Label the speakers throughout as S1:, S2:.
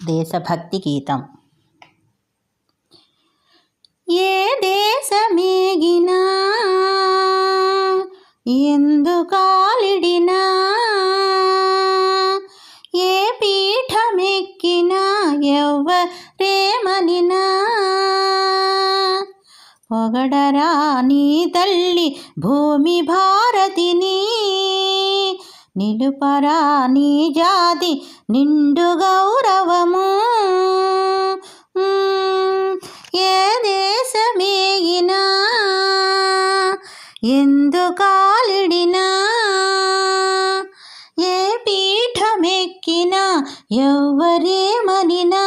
S1: దేశభక్తి గీతం ఏ దేశమేగినా ఎందుకాలిడినా ఏ పీఠమెక్కినా ఎవ్వరేమనినా పొగడరా నీ తల్లి భూమి భారతిని నిలుపరా నీ జాతి నిండు గౌరవము. ఏ దేశమేగినా ఎందుకాలిడినా ఏ పీఠమెక్కినా? ఎవ్వరేమనినా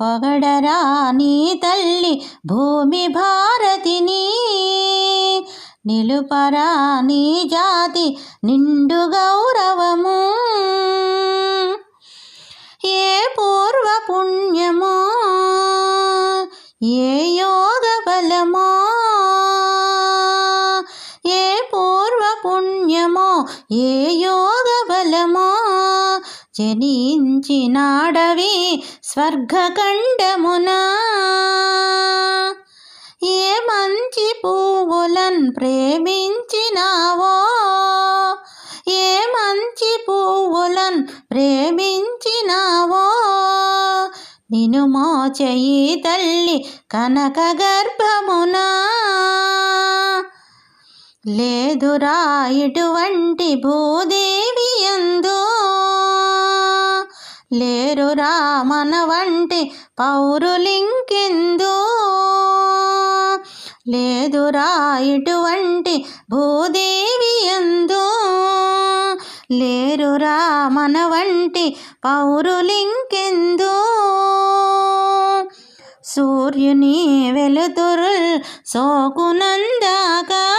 S1: పొగడరా నీ తల్లి భూమి భారతిని. నిలుపరా నీ జాతి నిండు గౌరవము. ఏ పూర్వ పుణ్యమో ఏ యోగ బలమో ఏ పూర్వ పుణ్యమో ఏ యోగ బలమో. జనించినాడవి స్వర్గఖండమునా ప్రేమించినావో? ఏ మంచి పువ్వులను ప్రేమించినావో? నిను మోచయి తల్లి కనక గర్భమునా. లేదురా ఇటువంటి భూదేవి ఎందు లేరురా మన వంటి పౌరులింకెందు. లేదురా ఇటువంటి భూదేవి ఎందు. లేరురా మన వంటి పౌరులింకెందు. సూర్యుని వెలుతురుల్ సోకునందాకా.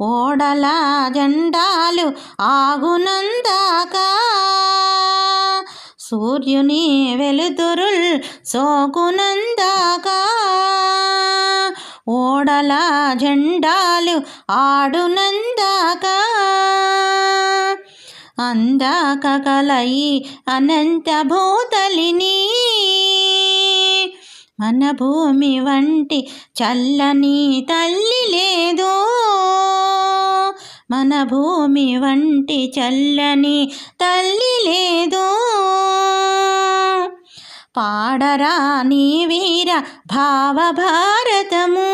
S1: ఓడల జెండాలు ఆగునందాకా. సూర్యుని వెలుతురుల్ సోకునందాకా. ఓడల జెండాలు ఆడునందాక. అందాక కలయి అనంత భూతలిని. మన భూమి వంటి చల్లని తల్లి లేదు. మన భూమి వంటి చల్లని తల్లి లేదు. పాడరా నీ వీర భావ భారతము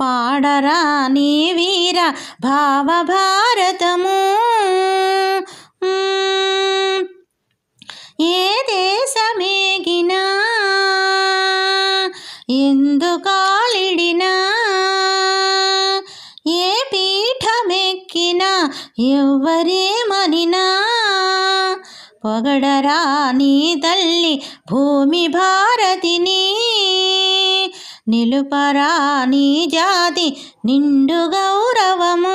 S1: పాడరా నీ వీర భావ భారతము ఏ దేశమేగినా ఎందుకాలిడినా ఏ పీఠమెక్కినా ఎవ్వరేమనినా పొగడరా నీ తల్లి భూమి భారతిని. నిలుపరా నీ జాతి నిండు గౌరవము.